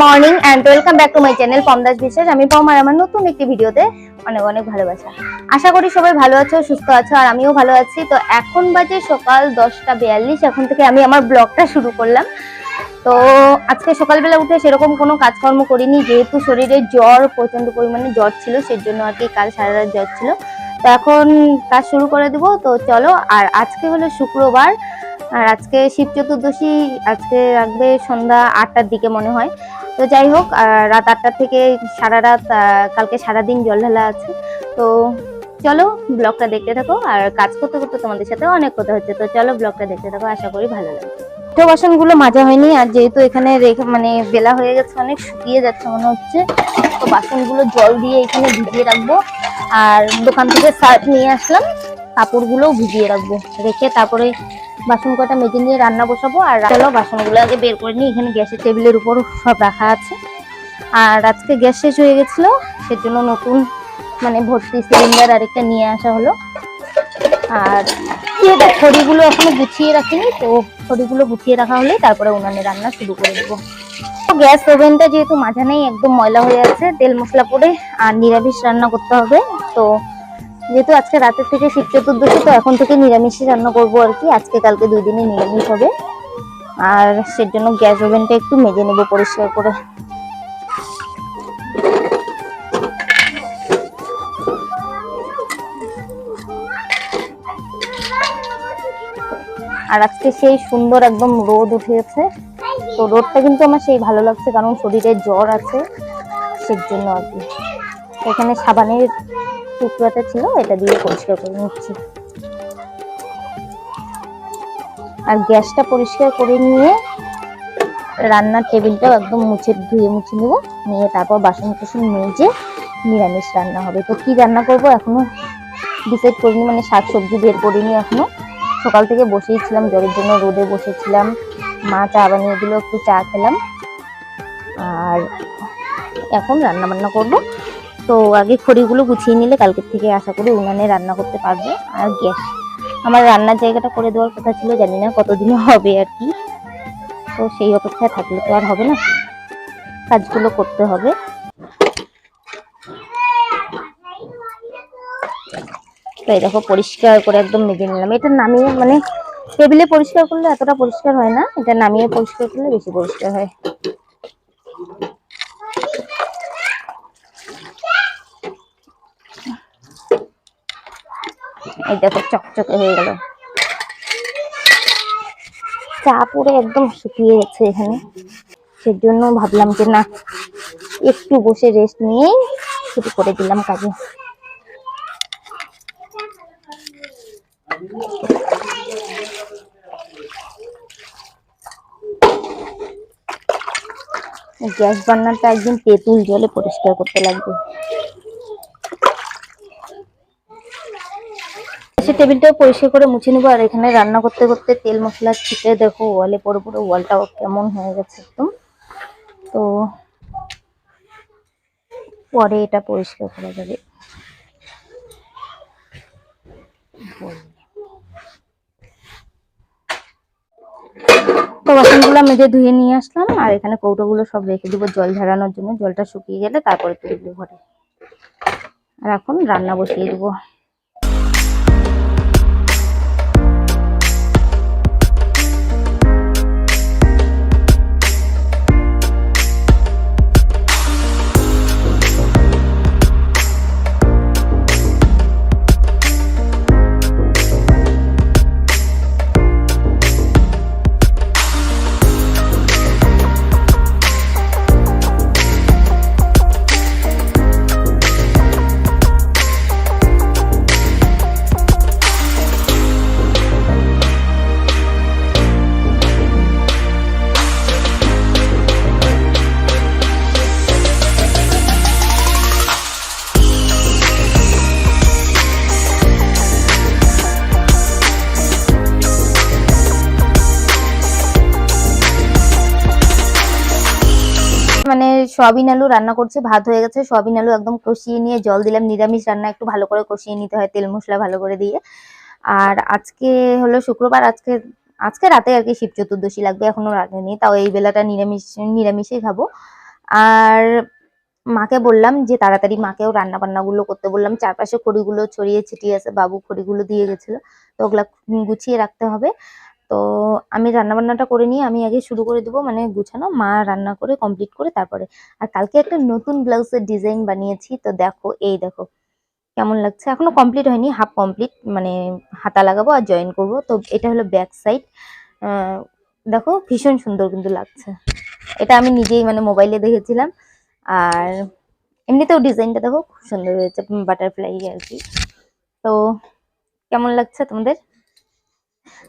Morning and welcome back to my channel Pomdas Biswas আমি পমার আমার নতুন একটি ভিডিওতে অনেক অনেক ভালোবাসা। আশা করি সবাই ভালো আছো, সুস্থ আছো, আর আমিও ভালো আছি। তো এখন বাজে সকাল দশটা বিয়াল্লিশ, এখন থেকে আমি আমার ব্লগটা শুরু করলাম। তো আজকে সকালবেলা উঠে সেরকম কোনো কাজকর্ম করিনি, যেহেতু শরীরে জ্বর প্রচণ্ড পরিমাণে জ্বর ছিল সেই জন্য আর কি কাল সারা রাত জ্বর ছিল। তো এখন কাজ শুরু করে দিব, তো চলো। আর আজকে হলো শুক্রবার, আর আজকে শিব চতুর্দশী, আজকে রাখবে সন্ধ্যা আটটার দিকে মনে হয়। তো যাই হোক রাত আটটার থেকে সারা রাত কালকে সারাদিন জল ঢালা আছে। তো চলো ব্লগটা দেখতে থাকো, আর কাজ করতে করতে তোমাদের সাথে অনেক কথা হচ্ছে। তো চলো ব্লগটা দেখতে থাকো, আশা করি ভালো লাগবে। তো বাসনগুলো মাজা হয়নি, আর যেহেতু এখানে রেখে মানে বেলা হয়ে গেছে, অনেক শুকিয়ে যাচ্ছে মনে হচ্ছে। তো বাসনগুলো জল দিয়ে এখানে ভিজিয়ে রাখব। আর দোকান থেকে সার্ফ নিয়ে আসলাম। কাপড়গুলোও ভিজিয়ে রাখব। রেখে তারপরে বাসন কটা মেজে নিয়ে রান্না বসাবো আর চলো বাসনগুলো আগে বের করে নিই। এখানে গ্যাসের টেবিলের উপর সব রাখা আছে। আর আজকে গ্যাস শেষ হয়ে গেছিল, সেজন্য নতুন মানে ভর্তি সিলিন্ডার আরেকটা নিয়ে আসা হলো। আর এটা খড়িগুলো এখনও গুছিয়ে রাখিনি, তো খড়িগুলো গুছিয়ে রাখা হলে তারপরে উনানে রান্না শুরু করে দেবো। গ্যাস ওভেনটা যেহেতু মাঝে নেই, একদম ময়লা হয়ে আছে, তেল মশলা পরে আর নিরামিষ রান্না করতে হবে, তো যেহেতু আজকে রাতের থেকে শিব চতুর্দশী, তো এখন থেকে নিরামিষই রান্না করব আর কি। আজকে কালকে দুই দিনে নিরামিষ হবে। আর সেজন্য গ্যাস ওভেনটা একটু মেজে নেব পরিষ্কার করে। আর আজকে সেই সুন্দর একদম রোদ উঠেছে। তো রোদটা কিন্তু আমার সেই ভালো লাগছে, কারণ শরীরে জ্বর আছে সেই জন্য আর কি। এখানে সাবানের টুকরাটা ছিল, এটা দিয়ে পরিষ্কার করে নিচ্ছি। আর গ্যাসটা পরিষ্কার করে নিয়ে রান্নার টেবিলটাও একদম মুছে, ধুয়ে মুছে নেব। নিয়ে তারপর বাসন কুসন মেজে নিরামিষ রান্না হবে। তো কি রান্না করব এখনও ডিসাইড করিনি মানে শাক সবজি বের করিনি এখনও। সকাল থেকে বসেই ছিলাম জ্বরের জন্য রোদে বসেছিলাম। মা চা বানিয়ে দিল, একটু চা খেলাম। আর এখন রান্না বান্না করব। তো আগে খড়িগুলো গুছিয়ে নিলে কালকের থেকে আশা করি উনানে রান্না করতে পারবে আর গ্যাস। আমার রান্নার জায়গাটা করে দেওয়ার কথা ছিল, জানি না কতদিনে হবে আর কি। তো সেই অপেক্ষায় থাকলে তো আর হবে না। কাজগুলো করতে হবে। তো এই দেখো, পরিষ্কার করে একদম মেজে নিলাম। এটা নামিয়ে মানে টেবিলে পরিষ্কার করলে এতটা পরিষ্কার হয় না, এটা নামিয়ে পরিষ্কার করলে বেশি পরিষ্কার হয়। এই দেখো চকচকে হয়ে গেল। চা পুরো একদম শুকিয়ে গেছে এখানে। সেজন্য ভাবলাম যে না, একটু বসে রেস্ট নিয়ে শুরু করে দিলাম কাজে। গ্যাস বার্নারটা একদিন তেঁতুল জলে পরিষ্কার করতে লাগবে। গ্যাসের টেবিলটাও পরিষ্কার করে মুছে নেব, আর এখানে রান্না করতে করতে তেল মশলা ছিটে দেখো, ওয়ালে পরে পরে ওয়ালটাও কেমন হয়ে গেছে একদম। তো পরে এটা পরিষ্কার করা যাবে। তো বাসনগুলো মেজে ধুয়ে নিয়ে আসলাম, আর এখানে কৌটোগুলো সব রেখে দিব জল ঝরানোর জন্য। জলটা শুকিয়ে গেলে তারপরে তুলবো ঘরে। আর এখন রান্না বসিয়ে দেবো। সয়াবিন আলু রান্না করছে, ভাত হয়ে গেছে, সয়াবিন আলু একদম কষিয়ে নিয়ে জল দিলাম, নিরামিষ রান্না একটু ভালো করে কষিয়ে নিতে হয়, তেল মশলা ভালো করে দিয়ে। আর আজকে হলো শুক্রবার, আজকে আজকে রাতে আর কি শিব চতুর্দশী লাগবে, এখনও রাখেনি তাও এই বেলাটা নিরামিষ নিরামিষই খাব। আর মাকে বললাম যে তাড়াতাড়ি মাকেও রান্না বান্নাগুলো করতে বললাম, চারপাশে খড়িগুলো ছড়িয়ে ছিটিয়ে আছে, বাবু খড়িগুলো দিয়ে গেছিল, তো ওগুলা গুছিয়ে রাখতে হবে। তো আমি রান্না বান্নাটা করে নিয়ে আমি আগে শুরু করে দেবো মানে গুছানো, মা রান্না করে কমপ্লিট করে তারপরে। আর কালকে একটা নতুন ব্লাউজের ডিজাইন বানিয়েছি, তো দেখো, এই দেখো, কেমন লাগছে? এখনও কমপ্লিট হয়নি হাফ কমপ্লিট মানে হাতা লাগাবো আর জয়েন করব। তো এটা হলো ব্যাক সাইড দেখো ভীষণ সুন্দর কিন্তু লাগছে। এটা আমি নিজেই মানে মোবাইলে দেখেছিলাম, আর এমনিতেও ডিজাইনটা দেখো খুব সুন্দর হয়েছে বাটারফ্লাই আর কি। তো কেমন লাগছে তোমাদের?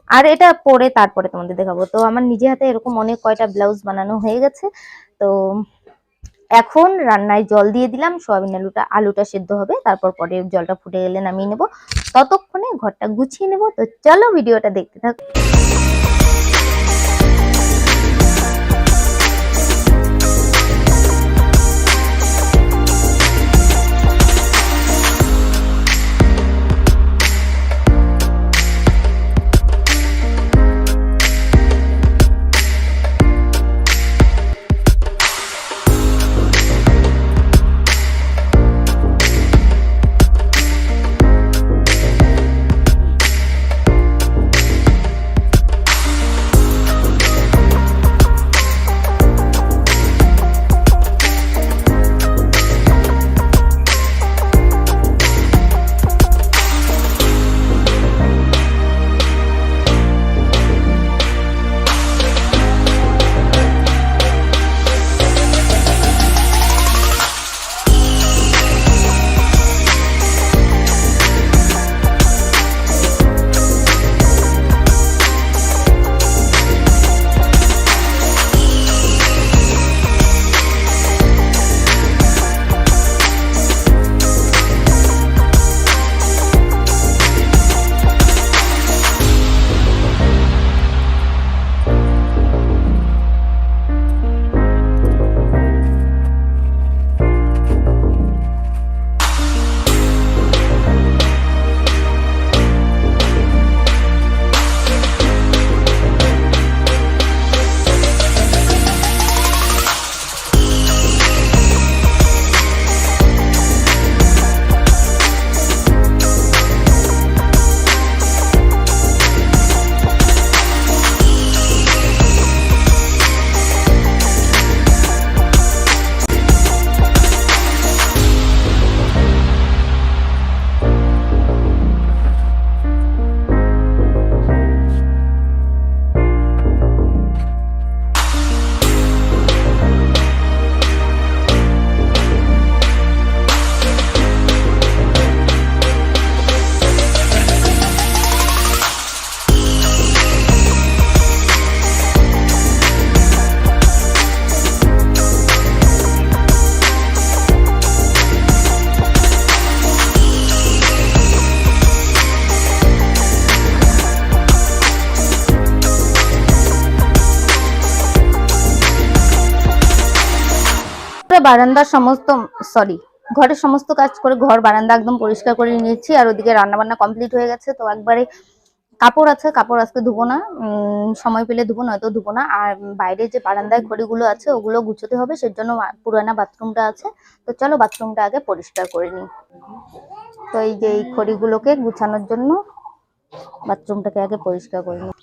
আর এটা পরে তারপরে তোমাদের দেখাবো। তো আমার নিজে হাতে এরকম অনেক কয়টা ব্লাউজ বানানো হয়ে গেছে। তো এখন রান্নায় জল দিয়ে দিলাম, সয়াবিন আলুটা আলুটা সেদ্ধ হবে, তারপর পরে জলটা ফুটে গেলে নামিয়ে নেব। ততক্ষণে ঘরটা গুছিয়ে নেব। তো চলো ভিডিওটা দেখতে থাকো। বারান্দার সমস্ত সরি ঘরের সমস্ত কাজ করে ঘর, বারান্দা একদম পরিষ্কার করে নিয়েছি আর ওদিকে রান্নাবান্না কমপ্লিট হয়ে গেছে। তো একবারে কাপড় আছে, কাপড় আজকে ধুবো না সময় পেলে ধুবো, নয়তো ধুবো না। আর বাইরে যে বারান্দায় খড়িগুলো আছে, ওগুলো গুছোতে হবে, সেজন্য পুরানা বাথরুমটা আছে। তো চলো বাথরুমটা আগে পরিষ্কার করে নিই। তো এই যে এই খড়িগুলোকে গুছানোর জন্য বাথরুমটাকে আগে পরিষ্কার করে নিই।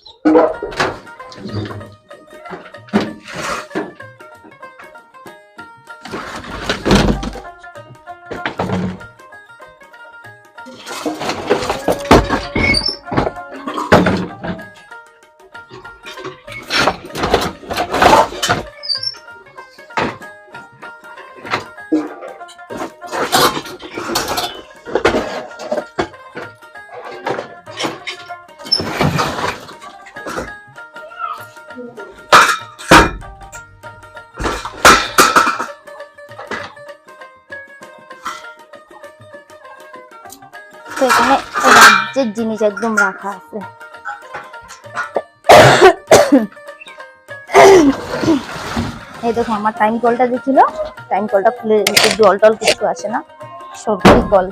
কাচের জিনিস একদম রাখা আছে। এই দেখো, আমার টাইম কলটা দেখিল টাইম কলটা খুলে জল টল কিছু আসে না। সরকারি কল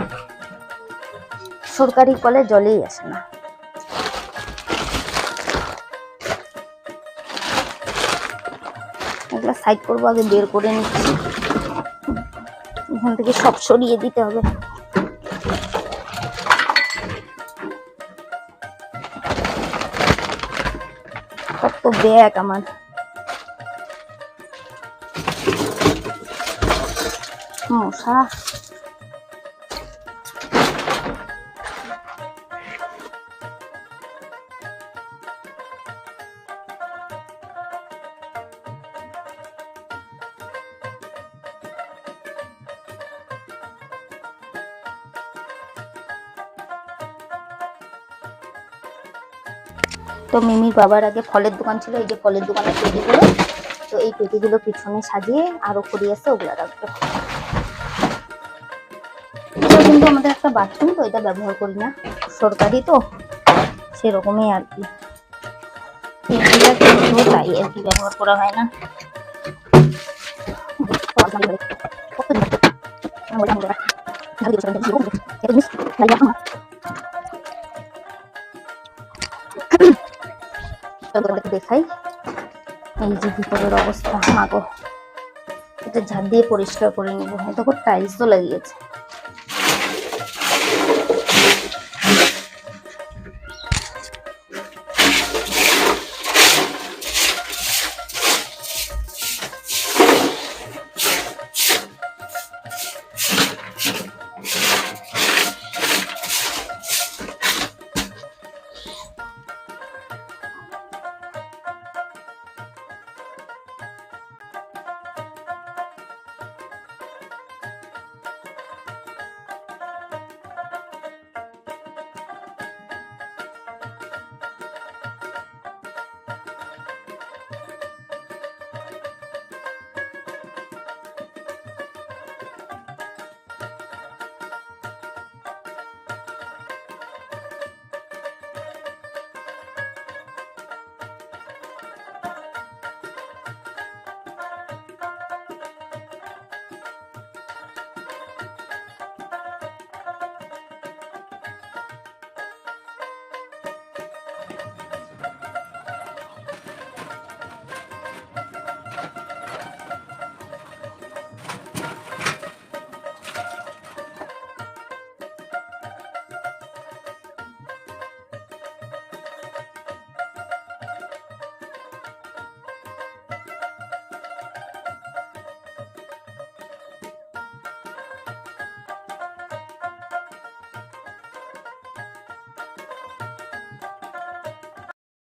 সরকারি কলে জলেই আসে না। এগুলো সাইড করব আগে, বের করে নিচ্ছি। এখান থেকে সব সরিয়ে দিতে হবে। কত ব্যাগ আমার মশা তো মিমির বাবার আগে ফলের দোকান ছিল এই যে ফলের দোকানের পেটিগুলো। তো এই পেটিগুলো পিছনে সাজিয়ে আরও করি আছে ওগুলো রাখব। কিন্তু আমাদের একটা বাথরুম তো এটা ব্যবহার করি না। সরকারি তো সেরকমই আর কি। তাই আর কি ব্যবহার করা হয় না। তোমাদেরকে ভিতরের অবস্থা মাগো এটা ঝাঁপ দিয়ে পরিষ্কার করে নিব। দেখো টাইলসও লাগিয়েছে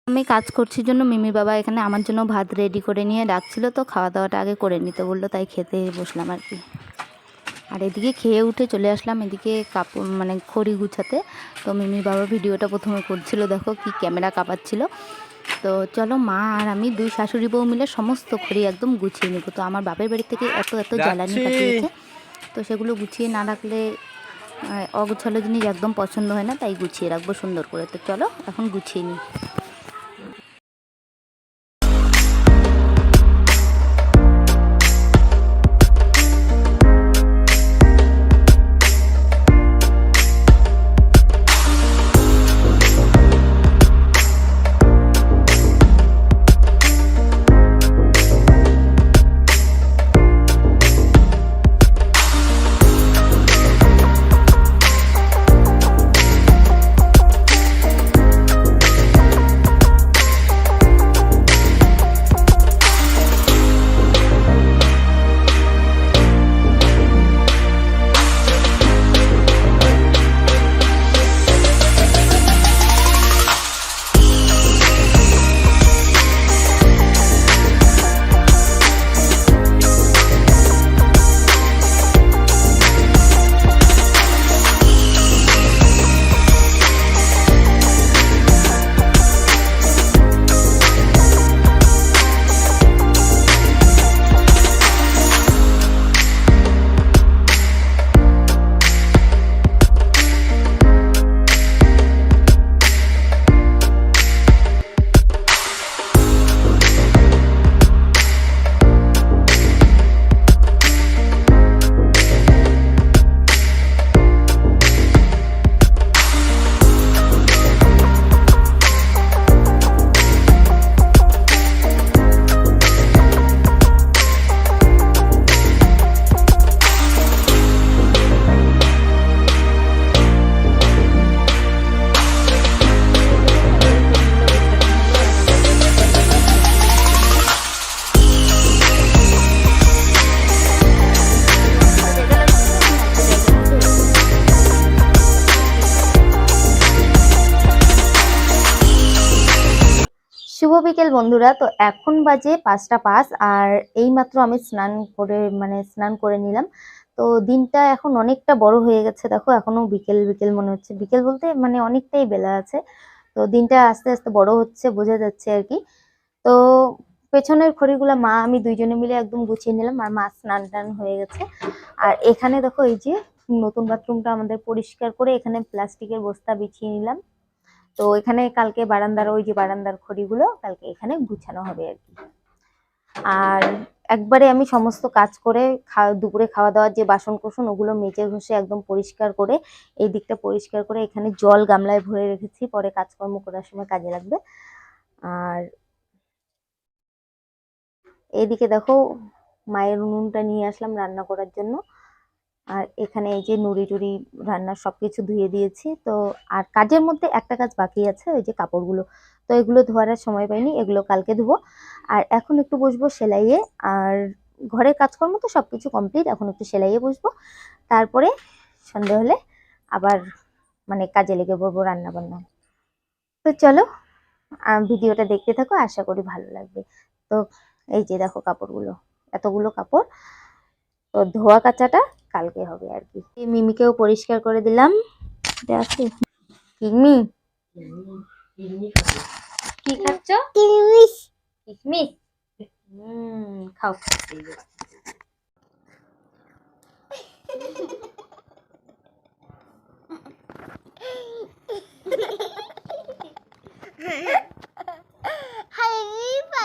আমি কাজ করছি জন্য মিমি বাবা এখানে আমার জন্য ভাত রেডি করে নিয়ে ডাকছিল তো খাওয়া দাওয়াটা আগে করে নিতে বলল তাই খেতে বসলাম আর কি। আর এদিকে খেয়ে উঠে চলে আসলাম এদিকে কাপড় মানে খড়ি গুছাতে। তো মিমি বাবা ভিডিওটা প্রথমে করছিল দেখো কি ক্যামেরা কাঁপাচ্ছিল। তো চলো মা আর আমি দুই শাশুড়ি বউ মিলে সমস্ত খড়ি একদম গুছিয়ে নেব। তো আমার বাপের বাড়ি থেকে এত এত জ্বালানি। পাঠিয়েছে তো সেগুলো গুছিয়ে না রাখলে অগোছালো জিনিস একদম পছন্দ হয় না তাই গুছিয়ে রাখব সুন্দর করে। তো চলো এখন গুছিয়ে নিই। বন্ধুরা, তো এখন বাজে পাঁচটা পাঁচ আর এইমাত্র আমি স্নান করে মানে স্নান করে নিলাম। তো দিনটা এখন অনেকটা বড় হয়ে গেছে, দেখো এখনও বিকেল বিকেল মনে হচ্ছে। বিকেল বলতে মানে অনেকটাই বেলা আছে। তো দিনটা আস্তে আস্তে বড় হচ্ছে বোঝা যাচ্ছে আর কি। তো পেছনের খড়িগুলো মা, আমি দুইজনে মিলে একদম গুছিয়ে নিলাম আর মা স্নান টান হয়ে গেছে। আর এখানে দেখো এই যে নতুন বাথরুমটা আমাদের পরিষ্কার করে এখানে প্লাস্টিকের বস্তা বিছিয়ে নিলাম। তো এখানে কালকে বারান্দার, ওই যে বারান্দার খড়িগুলো কালকে এখানে গুছানো হবে আর কি। আর একবারে আমি সমস্ত কাজ করে খাওয়া, দুপুরে খাওয়া দাওয়ার যে বাসন কোসন ওগুলো মেজে ঘষে একদম পরিষ্কার করে, এই দিকটা পরিষ্কার করে এখানে জল গামলায় ভরে রেখেছি, পরে কাজকর্ম করার সময় কাজে লাগবে। আর এদিকে দেখো, মায়ের উনুনটা নিয়ে আসলাম রান্না করার জন্য। আর এখানে এই যে নুড়ি টুড়ি রান্নার সব কিছু ধুয়ে দিয়েছি, তো আর কাজের মধ্যে একটা কাজ বাকি আছে, ওই যে কাপড়গুলো। তো এগুলো ধোয়ার সময় পাইনি, এগুলো কালকে ধুবো। আর এখন একটু বসবো সেলাইয়ে, আর ঘরের কাজকর্ম তো সব কিছু কমপ্লিট এখন একটু সেলাইয়ে বসবো। তারপরে সন্ধে হলে আবার মানে কাজে লেগে পড়ব রান্না বান্না তো চলো ভিডিওটা দেখতে থাকো, আশা করি ভালো লাগবে। তো এই যে দেখো কাপড়গুলো, এতগুলো কাপড়। তো ধোয়া কাচাটা কালকে হবে আর কি মিমিকেও পরিষ্কার করে দিলাম আছে কিমি কি খাচ্ছ কিশমিশ কিশমিশ হুম খাও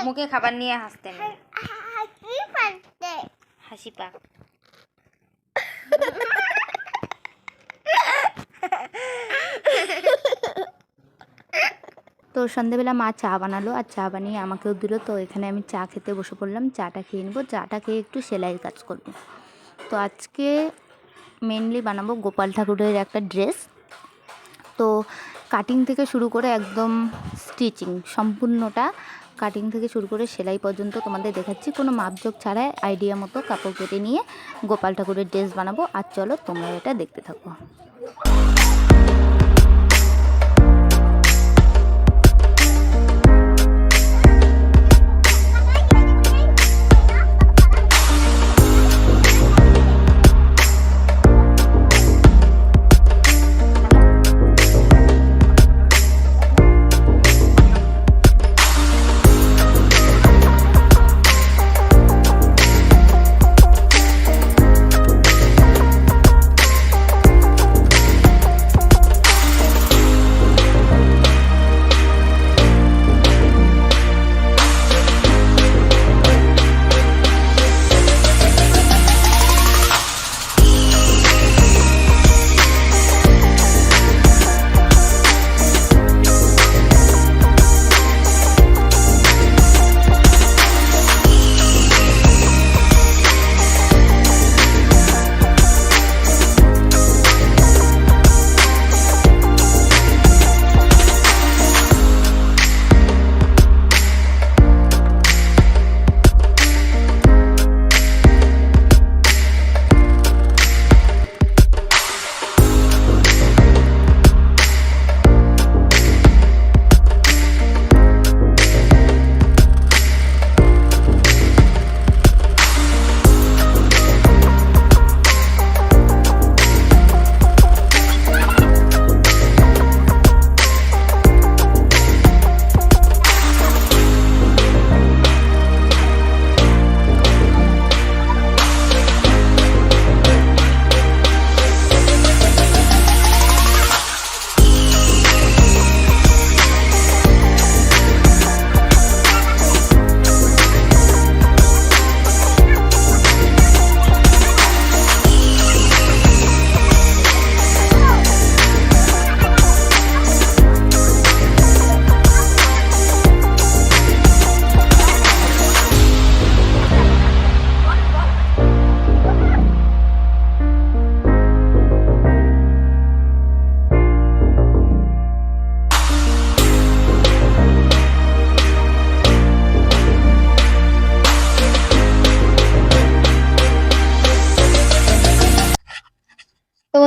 মুখে খাবার নিয়ে হাসতেন হাসি পাক তো সন্ধেবেলা মা চা বানালো আর চা বানিয়ে আমাকেও দিল। তো এখানে আমি চা খেতে বসে পড়লাম। চাটা খেয়ে নেব। চাটা খেয়ে একটু সেলাইয়ের কাজ করব। তো আজকে মেনলি বানাবো গোপাল ঠাকুরের একটা ড্রেস তো কাটিং থেকে শুরু করে একদম স্টিচিং সম্পূর্ণটা কাটিং থেকে শুরু করে সেলাই পর্যন্ত তোমাদের দেখাচ্ছি। কোনো মাপজোক ছাড়াই আইডিয়া মতো কাপড় কেটে নিয়ে গোপাল ঠাকুরের ড্রেস বানাবো। আর চলো তোমরা এটা দেখতে থাকো।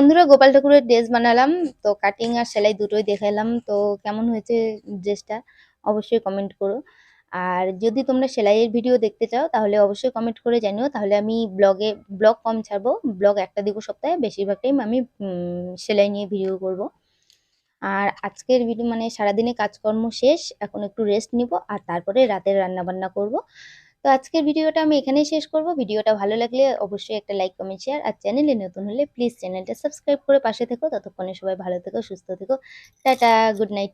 বন্ধুরা, গোপাল ঠাকুরের ড্রেস বানালাম। তো কাটিং আর সেলাই দুটোই দেখালাম। তো কেমন হয়েছে ড্রেসটা অবশ্যই কমেন্ট করো। আর যদি তোমরা সেলাইয়ের ভিডিও দেখতে চাও, তাহলে অবশ্যই কমেন্ট করে জানিও। তাহলে আমি ব্লগে ব্লগ কম ছাড়বো। ব্লগ একটা দিব সপ্তাহে বেশিরভাগ টাইম আমি সেলাই নিয়ে ভিডিও করব। আর আজকের ভিডিও মানে সারাদিনে কাজকর্ম শেষ। এখন একটু রেস্ট নিব। আর তারপরে রাতের রান্না বান্না করব। তো আজকের ভিডিওটা আমি এখানেই শেষ করব। ভিডিওটা ভালো লাগলে অবশ্যই একটা লাইক কমেন্ট শেয়ার আর চ্যানেলে নতুন হলে প্লিজ চ্যানেলটা সাবস্ক্রাইব করে পাশে থেকো। ততক্ষণে সবাই ভালো থেকো, সুস্থ থেকো। Tata good night